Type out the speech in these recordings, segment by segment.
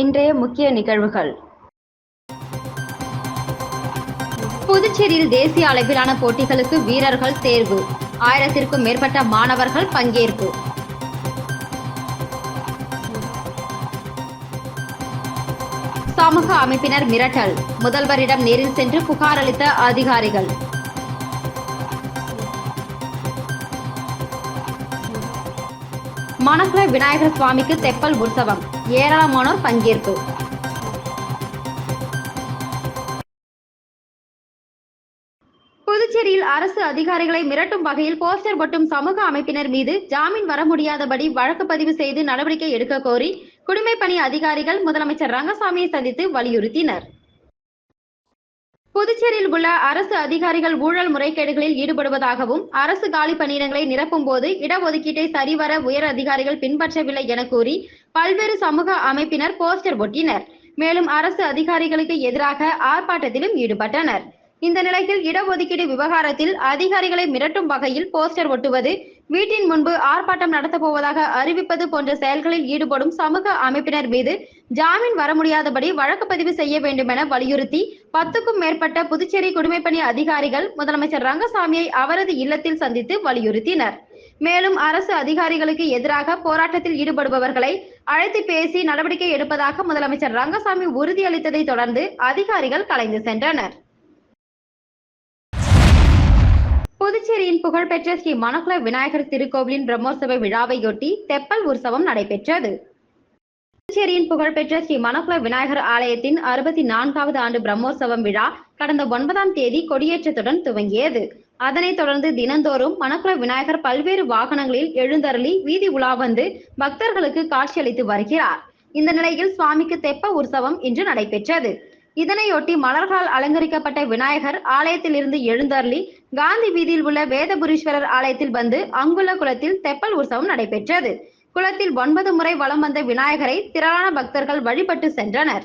இன்றைய முக்கிய நிகழ்வுகள். புதுச்சேரியில் தேசிய அளவிலான போட்டிகளுக்கு வீரர்கள் தேர்வு. ஆயிரத்திற்கும் மேற்பட்ட மாணவர்கள் பங்கேற்பு. சமூக அமைப்பினர் மிரட்டல். முதல்வரிடம் நேரில் சென்று புகார் அளித்த அதிகாரிகள். மணக்குள விநாயகர் சுவாமிக்கு தெப்பல் உற்சவம். ஏராளமானோர் பங்கேற்பு. புதுச்சேரியில் அரசு அதிகாரிகளை மிரட்டும் வகையில் போஸ்டர் ஒட்டும் சமூக அமைப்பினர் மீது ஜாமீன் வர முடியாதபடி வழக்கு பதிவு செய்து நடவடிக்கை எடுக்க கோரி குடிமைப்பணி அதிகாரிகள் முதலமைச்சர் ரங்கசாமியை சந்தித்து வலியுறுத்தினர். புதுச்சேரியில் உள்ள அரசு அதிகாரிகள் ஊழல் முறைகேடுகளில் ஈடுபடுவதாகவும் அரசு காலி பணியிடங்களை நிரப்பும் போது இடஒதுக்கீட்டை சரிவர உயர் அதிகாரிகள் பின்பற்றவில்லை என கூறி பல்வேறு சமூக அமைப்பினர் போஸ்டர் ஒட்டினர். மேலும் அரசு அதிகாரிகளுக்கு எதிராக ஆர்ப்பாட்டத்திலும் ஈடுபட்டனர். இந்த நிலையில் இடஒதுக்கீடு விவகாரத்தில் அதிகாரிகளை மிரட்டும் வகையில் போஸ்டர் ஒட்டுவது வீட்டின் முன்பு ஆர்ப்பாட்டம் நடத்தப் போவதாக அறிவிப்பது போன்ற செயல்களில் ஈடுபடும் சமூக அமைப்பினர் மீது ஜாமீன் வர முடியாதபடி வழக்கு பதிவு செய்ய வேண்டும் என வலியுறுத்தி பத்துக்கும் மேற்பட்ட புதுச்சேரி குடிமைப்பணி அதிகாரிகள் முதலமைச்சர் ரங்கசாமியை அவரது இல்லத்தில் சந்தித்து வலியுறுத்தினர். மேலும் அரசு அதிகாரிகளுக்கு எதிராக போராட்டத்தில் ஈடுபடுபவர்களை அழைத்து பேசி நடவடிக்கை எடுப்பதாக முதலமைச்சர் ரங்கசாமி உறுதியளித்ததை தொடர்ந்து அதிகாரிகள் கலைந்து சென்றனர். புதுச்சேரியின் புகழ்பெற்ற ஸ்ரீ மணக்குள விநாயகர் திருக்கோவிலின் பிரம்மோற்சவ விழாவையொட்டி தெப்பல் உற்சவம் நடைபெற்றது. புதுச்சேரியின் புகழ்பெற்ற ஸ்ரீ மணக்குள விநாயகர் ஆலயத்தின் அறுபத்தி நான்காவது ஆண்டு பிரம்மோற்சவம் விழா கடந்த ஒன்பதாம் தேதி கொடியேற்றத்துடன் துவங்கியது. அதனைத் தொடர்ந்து தினந்தோறும் மணக்குள விநாயகர் பல்வேறு வாகனங்களில் எழுந்தருளி வீதி உலா வந்து பக்தர்களுக்கு காட்சியளித்து வருகிறார். இந்த நிலையில் சுவாமிக்கு தெப்ப உற்சவம் இன்று நடைபெற்றது. இதனையொட்டி மலர்களால் அலங்கரிக்கப்பட்ட விநாயகர் ஆலயத்தில் இருந்து எழுந்தருளி காந்தி வீதியில் உள்ள வேதபுரீஸ்வரர் ஆலயத்தில் வந்து அங்குள்ள குளத்தில் தெப்பல் உற்சவம் நடைபெற்றது. குளத்தில் ஒன்பது முறை வலம் வந்த விநாயகரை திரளான பக்தர்கள் வழிபட்டு சென்றனர்.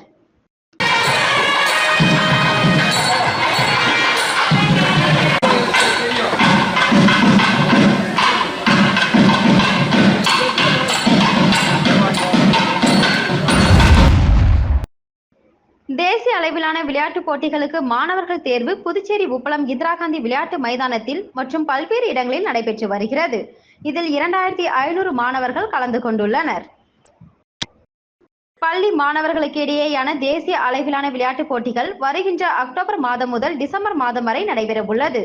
தேசிய அளவிலான விளையாட்டுப் போட்டிகளுக்கு மாணவர்கள் தேர்வு புதுச்சேரி உப்பளம் இந்திரா காந்தி விளையாட்டு மைதானத்தில் மற்றும் பல்வேறு இடங்களில் நடைபெற்று வருகிறது. இதில் இரண்டாயிரத்தி ஐநூறு மாணவர்கள் கலந்து கொண்டுள்ளனர். பள்ளி மாணவர்களுக்கு இடையேயான தேசிய அளவிலான விளையாட்டுப் போட்டிகள் வருகின்ற அக்டோபர் மாதம் முதல் டிசம்பர் மாதம் வரை நடைபெற உள்ளது.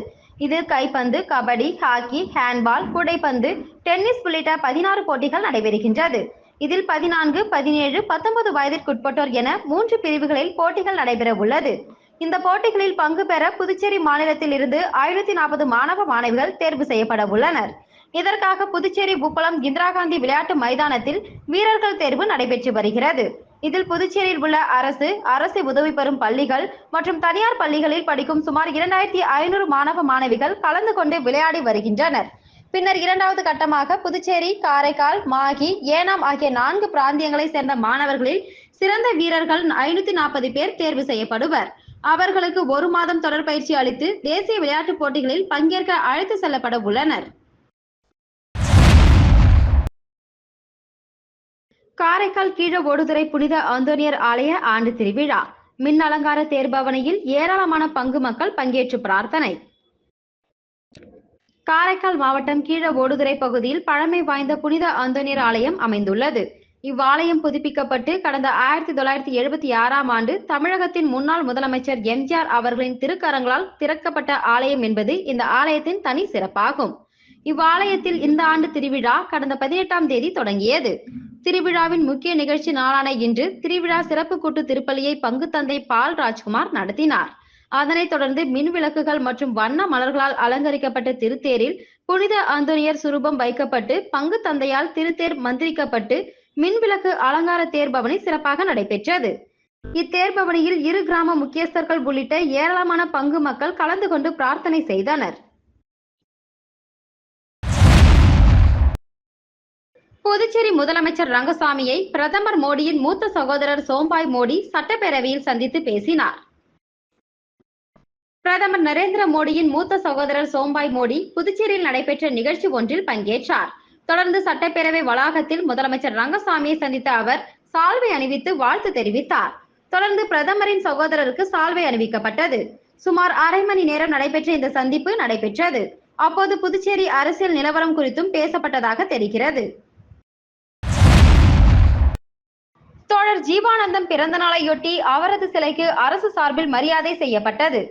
இது கைப்பந்து கபடி ஹாக்கி ஹேண்ட்பால் கூடைப்பந்து டென்னிஸ் உள்ளிட்ட பதினாறு போட்டிகள் நடைபெறுகின்றது. இதில் பதினான்கு பதினேழு பத்தொன்பது வயதிற்குட்பட்டோர் என மூன்று பிரிவுகளில் போட்டிகள் நடைபெற உள்ளது இந்த போட்டிகளில் பங்கு பெற புதுச்சேரி மாநிலத்தில் இருந்து ஐநூத்தி நாற்பது மாணவ மாணவிகள் தேர்வு செய்யப்பட உள்ளனர் இதற்காக புதுச்சேரி உப்பளம் இந்திரா காந்தி விளையாட்டு மைதானத்தில் வீரர்கள் தேர்வு நடைபெற்று வருகிறது. இதில் புதுச்சேரியில் உள்ள அரசு அரசு உதவி பெறும் பள்ளிகள் மற்றும் தனியார் பள்ளிகளில் படிக்கும் சுமார் இரண்டாயிரத்தி ஐநூறு மாணவ மாணவிகள் கலந்து கொண்டு விளையாடி வருகின்றனர். பின்னர் இரண்டாவது கட்டமாக புதுச்சேரி காரைக்கால் மாகி ஏனாம் ஆகிய நான்கு பிராந்தியங்களை சேர்ந்த மாணவர்களில் சிறந்த வீரர்கள் ஐநூத்தி நாற்பது பேர் தேர்வு செய்யப்படுவர். அவர்களுக்கு ஒரு மாதம் தொடர் பயிற்சி அளித்து தேசிய விளையாட்டுப் போட்டிகளில் பங்கேற்க அழைத்து செல்லப்பட உள்ளனர். காரைக்கால் கீழ ஓடுதுறை புனித அந்தோனியர் ஆலய ஆண்டு திருவிழா. மின் அலங்கார தேர்பவனையில் ஏராளமான பங்கு மக்கள் பங்கேற்று பிரார்த்தனை. காரைக்கால் மாவட்டம் கீழ ஓடுதுறை பகுதியில் பழமை வாய்ந்த புனித அந்தோனியர் ஆலயம் அமைந்துள்ளது. இவ்வாலயம் புதுப்பிக்கப்பட்டு கடந்த ஆயிரத்தி தொள்ளாயிரத்தி எழுபத்தி ஆறாம் ஆண்டு தமிழகத்தின் முன்னாள் முதலமைச்சர் எம்ஜிஆர் அவர்களின் திருக்கரங்களால் திறக்கப்பட்ட ஆலயம் என்பது இந்த ஆலயத்தின் தனி சிறப்பாகும். இவ்வாலயத்தில் இந்த ஆண்டு திருவிழா கடந்த பதினெட்டாம் தேதி தொடங்கியது. திருவிழாவின் முக்கிய நிகழ்ச்சி நாளான இன்று திருவிழா சிறப்பு கூட்டு திருப்பலியை பங்கு தந்தை பால் ராஜ்குமார் நடத்தினார். அதனைத் தொடர்ந்து மின் விளக்குகள் மற்றும் வண்ண மலர்களால் அலங்கரிக்கப்பட்ட திருத்தேரில் புனித அந்தோனியர் சுரூபம் வைக்கப்பட்டு பங்கு தந்தையால் திருத்தேர் மந்திரிக்கப்பட்டு மின் விளக்கு அலங்கார தேர்பவனி சிறப்பாக நடைபெற்றது. இத்தேர்பவனியில் இரு கிராம முக்கியஸ்தர்கள் உள்ளிட்ட ஏராளமான பங்கு மக்கள் கலந்து கொண்டு பிரார்த்தனை செய்தனர். புதுச்சேரி முதலமைச்சர் ரங்கசாமியை பிரதமர் மோடியின் மூத்த சகோதரர் சோம்பாய் மோடி சட்டப்பேரவையில் சந்தித்து பேசினார். பிரதமர் நரேந்திர மோடியின் மூத்த சகோதரர் சோம்பாய் மோடி புதுச்சேரியில் நடைபெற்ற நிகழ்ச்சி ஒன்றில் பங்கேற்றார். தொடர்ந்து சட்டப்பேரவை வளாகத்தில் முதலமைச்சர் ரங்கசாமியை சந்தித்த அவர் சால்வை அணிவித்து வாழ்த்து தெரிவித்தார். தொடர்ந்து பிரதமரின் சகோதரருக்கு சால்வை அணிவிக்கப்பட்டது. சுமார் அரை மணி நேரம் நடைபெற்ற இந்த சந்திப்பு நடைபெற்றது. அப்போது புதுச்சேரி அரசியல் நிலவரம் குறித்தும் பேசப்பட்டதாக தெரிகிறது. தோழர் ஜீவானந்தம் பிறந்த நாளையொட்டி அவரது சிலைக்கு அரசு சார்பில் மரியாதை செய்யப்பட்டது.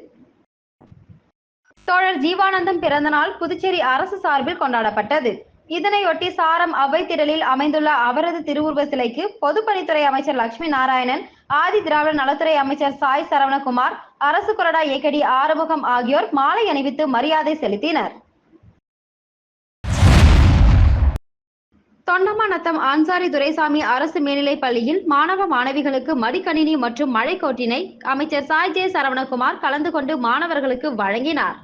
தோழர் ஜீவானந்தம் பிறந்தநாள் புதுச்சேரி அரசு சார்பில் கொண்டாடப்பட்டது. இதனையொட்டி சாரம் அவை திடலில் அமைந்துள்ள அவரது திருவுருவ சிலைக்கு பொதுப்பணித்துறை அமைச்சர் லட்சுமி நாராயணன் ஆதி திராவிட நலத்துறை அமைச்சர் சாய் சரவணகுமார் அரசு கொறடா ஏகடி ஆறுமுகம் ஆகியோர் மாலை அணிவித்து மரியாதை செலுத்தினர். தொண்டமாநத்தம் ஆன்சாரி துரைசாமி அரசு மேல்நிலைப் பள்ளியில் மாணவ மாணவிகளுக்கு மடிக்கணினி மற்றும் மழைக்கோட்டினை அமைச்சர் சாய் ஜே சரவணகுமார் கலந்து கொண்டு மாணவர்களுக்கு வழங்கினார்.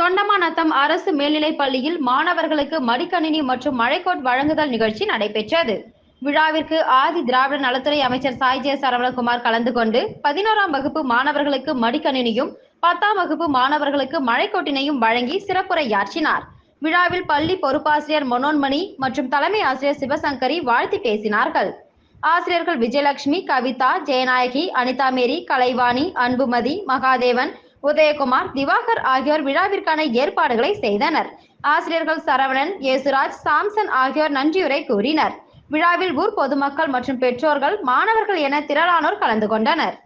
தொண்டமாநத்தம் அரசு மேல்நிலைப் பள்ளியில் மாணவர்களுக்கு மடிக்கணினி மற்றும் மழைக்கோட் வழங்குதல் நிகழ்ச்சி நடைபெற்றது. விழாவிற்கு ஆதி திராவிட நலத்துறை அமைச்சர் சாய் ஜே சரவணகுமார் கலந்து கொண்டு பதினோராம் வகுப்பு மாணவர்களுக்கு மடிக்கணினியும் பத்தாம் வகுப்பு மாணவர்களுக்கு மழைக்கோட்டினையும் வழங்கி சிறப்புரையாற்றினார். விழாவில் பள்ளி பொறுப்பாசிரியர் மனோன்மணி மற்றும் தலைமை ஆசிரியர் சிவசங்கரி வாழ்த்தி பேசினார்கள். ஆசிரியர்கள் விஜயலட்சுமி கவிதா ஜெயநாயகி அனிதா மேரி கலைவாணி அன்புமதி மகாதேவன் உதயகுமார் திவாகர் ஆகியோர் விழாவிற்கான ஏற்பாடுகளை செய்தனர். ஆசிரியர்கள் சரவணன் யேசுராஜ் சாம்சன் ஆகியோர் நன்றியுரை கூறினர். விழாவில் ஊர் பொதுமக்கள் மற்றும் பெற்றோர்கள் மாணவர்கள் என திரளானோர் கலந்து கொண்டனர்.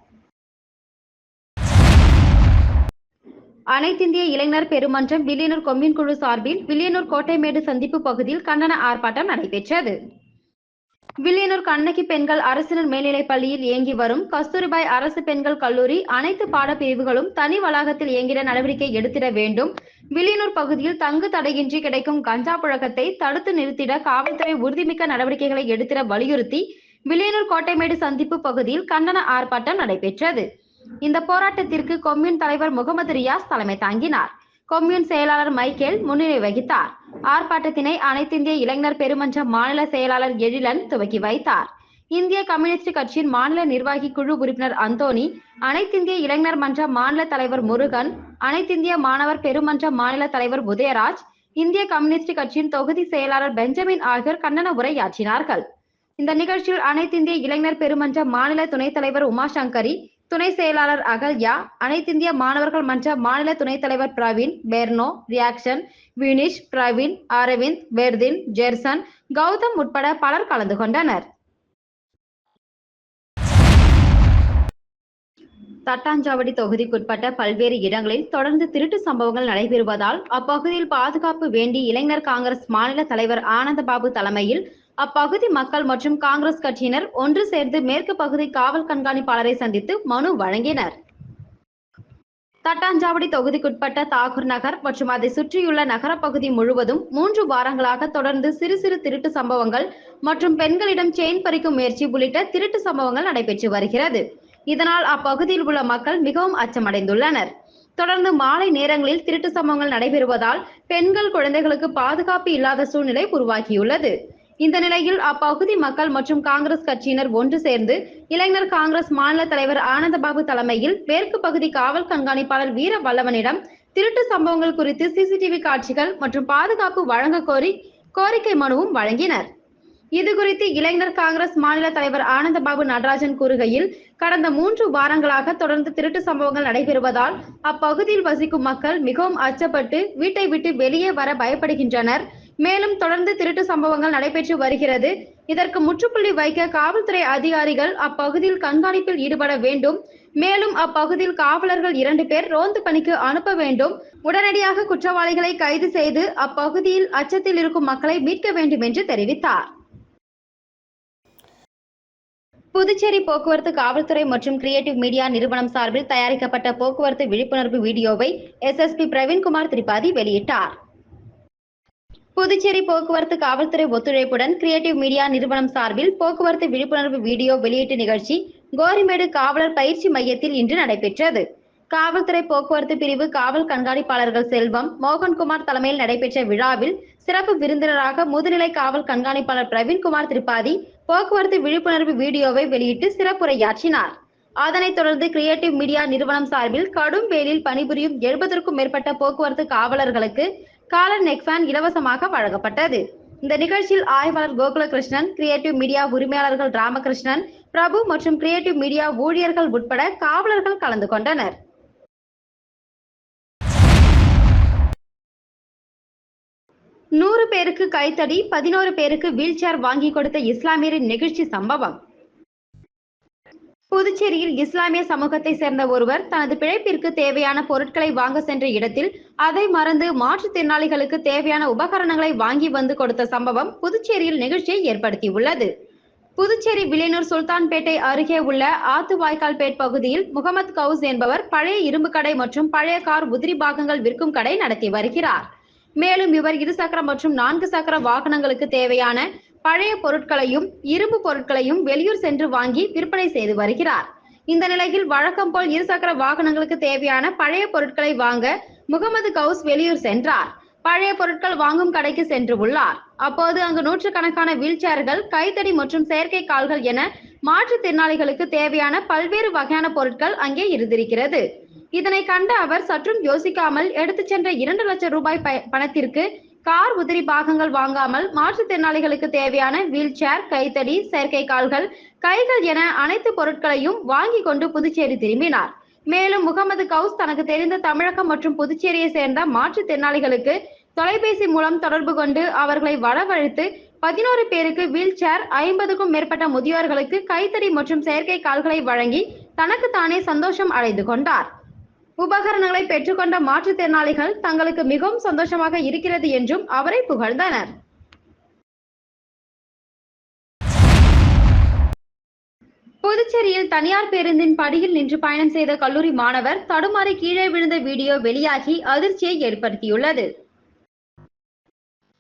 அனைத்திந்திய இளைஞர் பெருமன்றம் வில்லியனூர் கொம்யூன் குழு சார்பில் வில்லியனூர் கோட்டைமேடு சந்திப்பு பகுதியில் கண்டன ஆர்ப்பாட்டம் நடைபெற்றது. வில்லியனூர் கண்ணகி பெண்கள் அரசினர் மேல்நிலைப் பள்ளியில் இயங்கி வரும். கஸ்தூரிபாய் அரசு பெண்கள் கல்லூரி அனைத்து பாடப்பிரிவுகளும் தனி வளாகத்தில் இயங்கிட நடவடிக்கை எடுத்திட வேண்டும். வில்லியனூர் பகுதியில் தங்கு தடையின்றி கிடைக்கும் கஞ்சா புழக்கத்தை தடுத்து நிறுத்திட காவல்துறை உறுதிமிக்க நடவடிக்கைகளை எடுத்திட வலியுறுத்தி வில்லியனூர் கோட்டைமேடு சந்திப்பு பகுதியில் கண்டன ஆர்ப்பாட்டம் நடைபெற்றது. இந்த போராட்டத்திற்கு கொம்யூன் தலைவர் முகமது ரியாஸ் தலைமை தாங்கினார். கொம்யூன் செயலாளர் மைக்கேல் முன்னிலை வகித்தார். ஆர்ப்பாட்டத்தினை அனைத்திந்திய இளைஞர் பெருமன்ற மாநில செயலாளர் எழிலன் துவக்கி வைத்தார். இந்திய கம்யூனிஸ்ட் கட்சியின் மாநில நிர்வாகி குழு உறுப்பினர் அந்தோனி அனைத்திந்திய இளைஞர் மன்ற மாநில தலைவர் முருகன் அனைத்திந்திய மாணவர் பெருமன்ற மாநில தலைவர் உதயராஜ் இந்திய கம்யூனிஸ்ட் கட்சியின் தொகுதி செயலாளர் பெஞ்சமின் ஆகியோர் கண்டன உரையாற்றினார்கள் இந்த நிகழ்ச்சியில் அனைத்திந்திய இளைஞர் பெருமன்ற மாநில துணைத் தலைவர் உமாசங்கரி துணை செயலாளர் அகல்யா அனைத்திந்திய மாணவர்கள் மன்ற மாநில துணைத் தலைவர் பிரவீன் பெர்னோ ரியாக்ஷன் வினிஷ் பிரவீன் அரவிந்த் பெர்தின் ஜெர்சன் கௌதம் உட்பட பலர் கலந்து கொண்டனர். தட்டாஞ்சாவடி தொகுதிக்குட்பட்ட பல்வேறு இடங்களில் தொடர்ந்து திருட்டு சம்பவங்கள் நடைபெறுவதால் அப்பகுதியில் பாதுகாப்பு வேண்டி இளைஞர் காங்கிரஸ் மாநில தலைவர் ஆனந்தபாபு தலைமையில் அப்பகுதி மக்கள் மற்றும் காங்கிரஸ் கட்சியினர் ஒன்று சேர்ந்து மேற்கு பகுதி காவல் கண்காணிப்பாளரை சந்தித்து மனு வழங்கினர். தட்டாஞ்சாவடி தொகுதிக்குட்பட்ட தாகூர் நகர் மற்றும் அதை சுற்றியுள்ள நகரப்பகுதி முழுவதும் மூன்று வாரங்களாக தொடர்ந்து சிறு சிறு திருட்டு சம்பவங்கள் மற்றும் பெண்களிடம் செயின் பறிக்கும் முயற்சி உள்ளிட்ட திருட்டு சம்பவங்கள் நடைபெற்று வருகிறது. இதனால் அப்பகுதியில் உள்ள மக்கள் மிகவும் அச்சமடைந்துள்ளனர். தொடர்ந்து மாலை நேரங்களில் திருட்டு சம்பவங்கள் நடைபெறுவதால் பெண்கள் குழந்தைகளுக்கு பாதுகாப்பு இல்லாத சூழ்நிலை உருவாகியுள்ளது. இந்த நிலையில் அப்பகுதி மக்கள் மற்றும் காங்கிரஸ் கட்சியினர் ஒன்று சேர்ந்து இளைஞர் காங்கிரஸ் மாநில தலைவர் ஆனந்தபாபு தலைமையில் மேற்கு பகுதி காவல் கண்காணிப்பாளர் வீர வல்லவனிடம் திருட்டு சம்பவங்கள் குறித்து சிசிடிவி காட்சிகள் மற்றும் பாதுகாப்பு வழங்க கோரி கோரிக்கை மனுவும் வழங்கினர். இது குறித்து இளைஞர் காங்கிரஸ் மாநில தலைவர் ஆனந்தபாபு நடராஜன் கூறுகையில் கடந்த மூன்று வாரங்களாக தொடர்ந்து திருட்டு சம்பவங்கள் நடைபெறுவதால் அப்பகுதியில் வசிக்கும் மக்கள் மிகவும் அச்சப்பட்டு வீட்டை விட்டு வெளியே வர பயப்படுகின்றனர். மேலும் தொடர்ந்து திருட்டு சம்பவங்கள் நடைபெற்று வருகிறது. இதற்கு முற்றுப்புள்ளி வைக்க காவல்துறை அதிகாரிகள் அப்பகுதியில் கண்காணிப்பில் ஈடுபட வேண்டும். மேலும் அப்பகுதியில் காவலர்கள் இரண்டு பேர் ரோந்து பணிக்கு அனுப்ப வேண்டும். உடனடியாக குற்றவாளிகளை கைது செய்து அப்பகுதியில் அச்சத்தில் இருக்கும் மக்களை மீட்க வேண்டும் என்று தெரிவித்தார். புதுச்சேரி போக்குவரத்து காவல்துறை மற்றும் கிரியேட்டிவ் மீடியா நிறுவனம் சார்பில் தயாரிக்கப்பட்ட போக்குவரத்து விழிப்புணர்வு வீடியோவை எஸ்எஸ்பி பிரவீன்குமார் திரிபாதி வெளியிட்டார். புதுச்சேரி போக்குவரத்து காவல்துறை ஒத்துழைப்புடன் கிரியேட்டிவ் மீடியா நிறுவனம் சார்பில் போக்குவரத்து விழிப்புணர்வு வீடியோ வெளியீட்டு நிகழ்ச்சி கோரிமேடு காவலர் பயிற்சி மையத்தில் இன்று நடைபெற்றது. காவல்துறை போக்குவரத்து பிரிவு காவல் கண்காணிப்பாளர்கள் செல்வம் மோகன்குமார் தலைமையில் நடைபெற்ற விழாவில் சிறப்பு விருந்தினராக முதுநிலை காவல் கண்காணிப்பாளர் பிரவீன்குமார் திரிபாதி போக்குவரத்து விழிப்புணர்வு வீடியோவை வெளியிட்டு சிறப்புரையாற்றினார். அதனைத் தொடர்ந்து கிரியேட்டிவ் மீடியா நிறுவனம் சார்பில் கடும் வெயிலில் பணிபுரியும் எழுபதற்கும் மேற்பட்ட போக்குவரத்து காவலர்களுக்கு காலர் நெக்ஃபேன் இலவசமாக வழங்கப்பட்டது. இந்த நிகழ்ச்சியில் ஆய்வாளர் கோகுலகிருஷ்ணன் கிரியேட்டிவ் மீடியா உரிமையாளர்கள் ராமகிருஷ்ணன் பிரபு மற்றும் கிரியேட்டிவ் மீடியா ஊழியர்கள் உட்பட காவலர்கள் கலந்து கொண்டனர். நூறு பேருக்கு கைத்தடி பதினோரு பேருக்கு வீல் சேர் வாங்கி கொடுத்த இஸ்லாமியரின் நிகழ்ச்சி சம்பவம். புதுச்சேரியில் இஸ்லாமிய சமூகத்தை சேர்ந்த ஒருவர் தனது பிழைப்பிற்கு தேவையான பொருட்களை வாங்க சென்ற இடத்தில் அதை மறந்து மாற்றுத்திறனாளிகளுக்கு தேவையான உபகரணங்களை வாங்கி வந்து கொடுத்த சம்பவம் புதுச்சேரியில் நிகழ்ச்சியை ஏற்படுத்தியுள்ளது. புதுச்சேரி வில்லியனூர் சுல்தான்பேட்டை அருகே உள்ள ஆத்துவாய்க்கால்பேட் பகுதியில் முகமது கவுஸ் என்பவர் பழைய இரும்பு கடை மற்றும் பழைய கார் உதிரி பாகங்கள் விற்கும் கடை நடத்தி வருகிறார். மேலும் இவர் இருசக்கர மற்றும் நான்கு சக்கர வாகனங்களுக்கு தேவையான பழைய பொருட்களையும் இரும்பு பொருட்களையும் வெளியூர் சென்று வாங்கி விற்பனை செய்து வருகிறார். இந்த நிலையில் வழக்கம் போல் இருசக்கர வாகனங்களுக்கு தேவையான பழைய பொருட்களை வாங்க முகமது கவுஸ் வெளியூர் சென்றார். பழைய பொருட்கள் வாங்கும் கடைக்கு சென்று உள்ளார். அப்போது அங்கு நூற்றுக்கணக்கான வீல் சேர்கள் கைத்தடி மற்றும் செயற்கை கால்கள் என மாற்றுத்திறனாளிகளுக்கு தேவையான பல்வேறு வகையான பொருட்கள் அங்கே இருந்திருக்கிறது. இதனை கண்ட அவர் சற்றும் யோசிக்காமல் எடுத்துச் சென்ற இரண்டு லட்சம் ரூபாய் ப- பணத்திற்கு கார் உதிரி பாகங்கள் வாங்காமல் மாற்றுத்திறனாளிகளுக்கு தேவையான வீல் சேர் கைத்தடி செயற்கை கால்கள் கைகள் என அனைத்து பொருட்களையும் வாங்கி கொண்டு புதுச்சேரி திரும்பினார். மேலும் முகமது கவுஸ் தனக்கு தெரிந்த தமிழகம் மற்றும் புதுச்சேரியை சேர்ந்த மாற்றுத்திறனாளிகளுக்கு தொலைபேசி மூலம் தொடர்பு கொண்டு அவர்களை வரவழைத்து பதினோரு பேருக்கு வீல் சேர் ஐம்பதுக்கும் மேற்பட்ட முதியோர்களுக்கு கைத்தடி மற்றும் செயற்கை கால்களை வழங்கி தனக்கு தானே சந்தோஷம் அடைந்து கொண்டார். உபகரணங்களை பெற்றுக்கொண்ட மாற்றுத்திறனாளிகள் தங்களுக்கு மிகவும் சந்தோஷமாக இருக்கிறது என்றும் அவரை புகழ்ந்தனர். புதுச்சேரியில் தனியார் பேருந்தின் படியில் நின்று பயணம் செய்த கல்லூரி மாணவர் தடுமாறி கீழே விழுந்த வீடியோ வெளியாகி அதிர்ச்சியை ஏற்படுத்தியுள்ளது.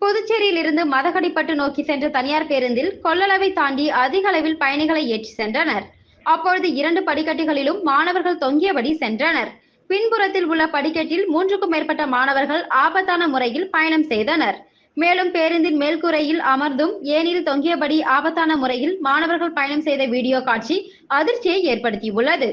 புதுச்சேரியில் இருந்து மதகடிப்பட்டு நோக்கி சென்ற தனியார் பேருந்தில் கொள்ளளவை தாண்டி அதிக அளவில் பயணிகளை ஏற்றி சென்றனர். அப்பொழுது இரண்டு படிக்கட்டுகளிலும் மாணவர்கள் தொங்கியபடி சென்றனர். பின்புறத்தில் உள்ள படிக்கட்டில் மூன்றுக்கும் மேற்பட்ட மாணவர்கள் ஆபத்தான முறையில் பயணம் செய்தனர். மேலும் பேருந்தின் மேல்கூரையில் அமர்ந்தும் ஏனில் தொங்கியபடி ஆபத்தான முறையில் மாணவர்கள் பயணம் செய்த வீடியோ காட்சி அதிர்ச்சியை ஏற்படுத்தியுள்ளது.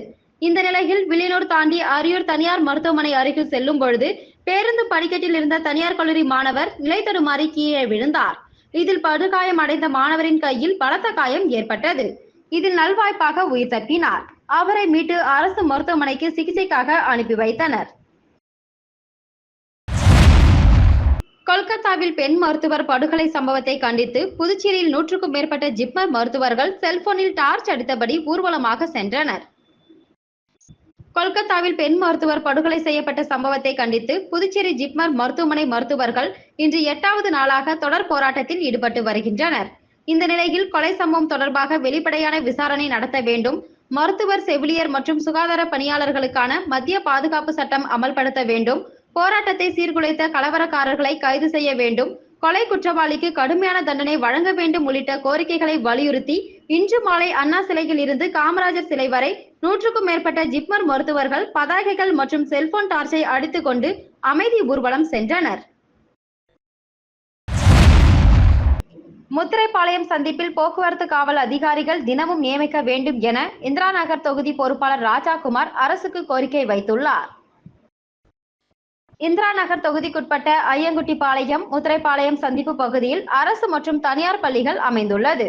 இந்த நிலையில் வில்லியனூர் தாண்டி அரியூர் தனியார் மருத்துவமனை அருகில் செல்லும் பொழுது பேருந்து படிக்கட்டில் இருந்த தனியார் கல்லூரி மாணவர் நிலை தடுமாறி கீழே விழுந்தார். இதில் படுகாயம் அடைந்த மாணவரின் கையில் பலத்த காயம் ஏற்பட்டது. இதில் நல்வாய்ப்பாக உயிர் தப்பினார். அவரை மீட்டு அரசு மருத்துவமனைக்கு சிகிச்சைக்காக அனுப்பி வைத்தனர். கொல்கத்தாவில் பெண் மருத்துவர் படுகொலை சம்பவத்தை கண்டித்து புதுச்சேரியில் நூற்றுக்கும் மேற்பட்ட ஜிப்மர் மருத்துவர்கள் செல்போனில் டார்ச் அடித்தபடி ஊர்வலமாக சென்றனர். கொல்கத்தாவில் பெண் மருத்துவர் படுகொலை செய்யப்பட்ட சம்பவத்தை கண்டித்து புதுச்சேரி ஜிப்மர் மருத்துவமனை மருத்துவர்கள் இன்று எட்டாவது நாளாக தொடர் போராட்டத்தில் ஈடுபட்டு வருகின்றனர். இந்த நிலையில் கொலை சம்பவம் தொடர்பாக வெளிப்படையான விசாரணை நடத்த வேண்டும் மருத்துவர் செவிலியர் மற்றும் சுகாதார பணியாளர்களுக்கான மத்திய பாதுகாப்பு சட்டம் அமல்படுத்த வேண்டும். போராட்டத்தை சீர்குலைத்த கலவரக்காரர்களை கைது செய்ய வேண்டும். கொலை குற்றவாளிக்கு கடுமையான தண்டனை வழங்க வேண்டும் உள்ளிட்ட கோரிக்கைகளை வலியுறுத்தி இன்று மாலை அண்ணா சிலையில் இருந்து காமராஜர் சிலை வரை நூற்றுக்கும் மேற்பட்ட ஜிப்மர் மருத்துவர்கள் பதாகைகள் மற்றும் செல்போன் டார்ச்சை அடித்துக்கொண்டு அமைதி ஊர்வலம் சென்றனர். முத்திரைப்பாளையம் சந்திப்பில் போக்குவரத்து காவல் அதிகாரிகள் தினமும் நியமிக்க வேண்டும் என இந்திரா நகர் தொகுதி பொறுப்பாளர் ராஜாகுமார் அரசுக்கு கோரிக்கை வைத்துள்ளார். இந்திரா நகர் தொகுதிக்குட்பட்ட ஐயங்குட்டிப்பாளையம் முத்திரைப்பாளையம் சந்திப்பு பகுதியில் அரசு மற்றும் தனியார் பள்ளிகள் அமைந்துள்ளது.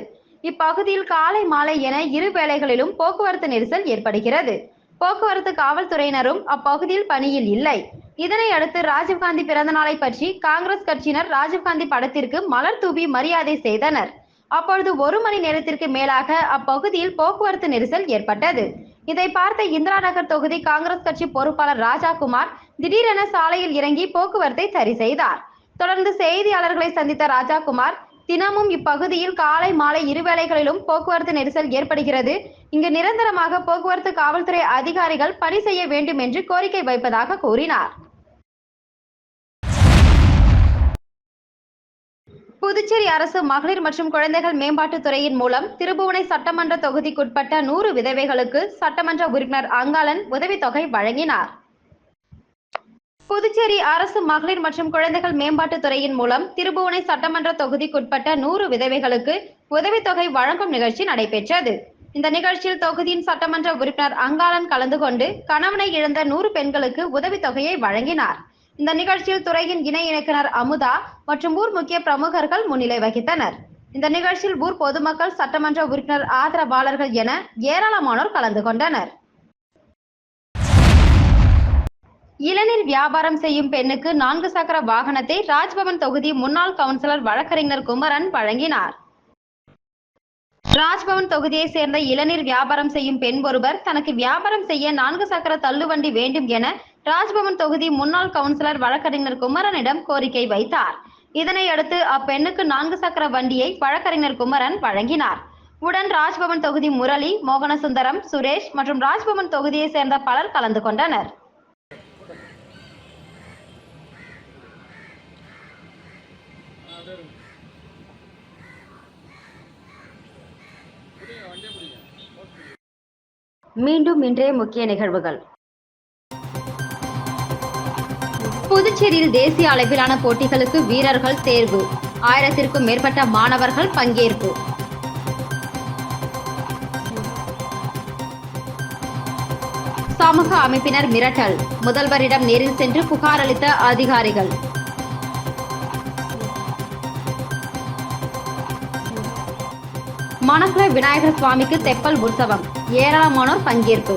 இப்பகுதியில் காலை மாலை என இரு வேளைகளிலும் போக்குவரத்து நெரிசல் ஏற்படுகிறது. போக்குவரத்து காவல்துறையினரும் அப்பகுதியில் பணியில் இல்லை. இதனை அடுத்து ராஜீவ்காந்தி பிறந்த நாளை பற்றி காங்கிரஸ் கட்சியினர் ராஜீவ்காந்தி படத்திற்கு மலர் தூவி மரியாதை செய்தனர். அப்பொழுது ஒரு மணி நேரத்திற்கு மேலாக அப்பகுதியில் போக்குவரத்து நெரிசல் ஏற்பட்டது. இதை பார்த்த இந்திரா நகர் தொகுதி காங்கிரஸ் கட்சி பொறுப்பாளர் ராஜாகுமார் திடீரென சாலையில் இறங்கி போக்குவரத்தை சரி செய்தார். தொடர்ந்து செய்தியாளர்களை சந்தித்த ராஜாகுமார் தினமும் இப்பகுதியில் காலை மாலை இருவேளைகளிலும் போக்குவரத்து நெரிசல் ஏற்படுகிறது. இங்கு நிரந்தரமாக போக்குவரத்து காவல்துறை அதிகாரிகள் பணி செய்ய வேண்டும் என்று கோரிக்கை வைப்பதாக கூறினார். புதுச்சேரி அரசு மகளிர் மற்றும் குழந்தைகள் மேம்பாட்டுத் துறையின் மூலம் திருபுவனை சட்டமன்ற தொகுதிக்குட்பட்ட நூறு விதவைகளுக்கு சட்டமன்ற உறுப்பினர் அங்காளன் உதவித்தொகை வழங்கினார். புதுச்சேரி அரசு மகளிர் மற்றும் குழந்தைகள் மேம்பாட்டுத் துறையின் மூலம் திருபுவனை சட்டமன்ற தொகுதிக்குட்பட்ட நூறு விதவைகளுக்கு உதவித்தொகை வழங்கும் நிகழ்ச்சி நடைபெற்றது. இந்த நிகழ்ச்சியில் தொகுதியின் சட்டமன்ற உறுப்பினர் அங்காளன் கலந்து கொண்டு கணவனை இழந்த நூறு பெண்களுக்கு உதவித்தொகையை வழங்கினார். இந்த நிகழ்ச்சியில் துறையின் இணை இயக்குனர் அமுதா மற்றும் ஊர் முக்கிய பிரமுகர்கள் முன்னிலை வகித்தனர். இந்த நிகழ்ச்சியில் ஊர் பொதுமக்கள் சட்டமன்ற உறுப்பினர் ஆதரவாளர்கள் என ஏராளமானோர் கலந்து கொண்டனர். இளநீர் வியாபாரம் செய்யும் பெண்ணுக்கு நான்கு சக்கர வாகனத்தை ராஜ்பவன் தொகுதி முன்னாள் கவுன்சிலர் வழக்கறிஞர் குமரன் வழங்கினார். ராஜ்பவன் தொகுதியைச் சேர்ந்த இளநீர் வியாபாரம் செய்யும் பெண் ஒருவர் தனக்கு வியாபாரம் செய்ய நான்கு சக்கர தள்ளுவண்டி வேண்டும் என ராஜ்பவன் தொகுதி முன்னாள் கவுன்சிலர் வழக்கறிஞர் குமரனிடம் கோரிக்கை வைத்தார். இதனை அடுத்து அப்பெண்ணுக்கு நான்கு சக்கர வண்டியை வழக்கறிஞர் குமரன் வழங்கினார். உடன் ராஜ்பவன் தொகுதி முரளி மோகனசுந்தரம் சுரேஷ் மற்றும் ராஜ்பவன் தொகுதியை சேர்ந்த பலர் கலந்து கொண்டனர். மீண்டும் இன்றைய முக்கிய நிகழ்வுகள். புதுச்சேரியில் தேசிய அளவிலான போட்டிகளுக்கு வீரர்கள் தேர்வு. ஆயிரத்திற்கும் மேற்பட்ட மாணவர்கள் பங்கேற்பு. சமூக அமைப்பினர் மிரட்டல். முதல்வரிடம் நேரில் சென்று புகார் அளித்த அதிகாரிகள். மணக்குள விநாயகர் சுவாமிக்கு தெப்பல் உற்சவம். ஏராளமானோர் பங்கேற்பு.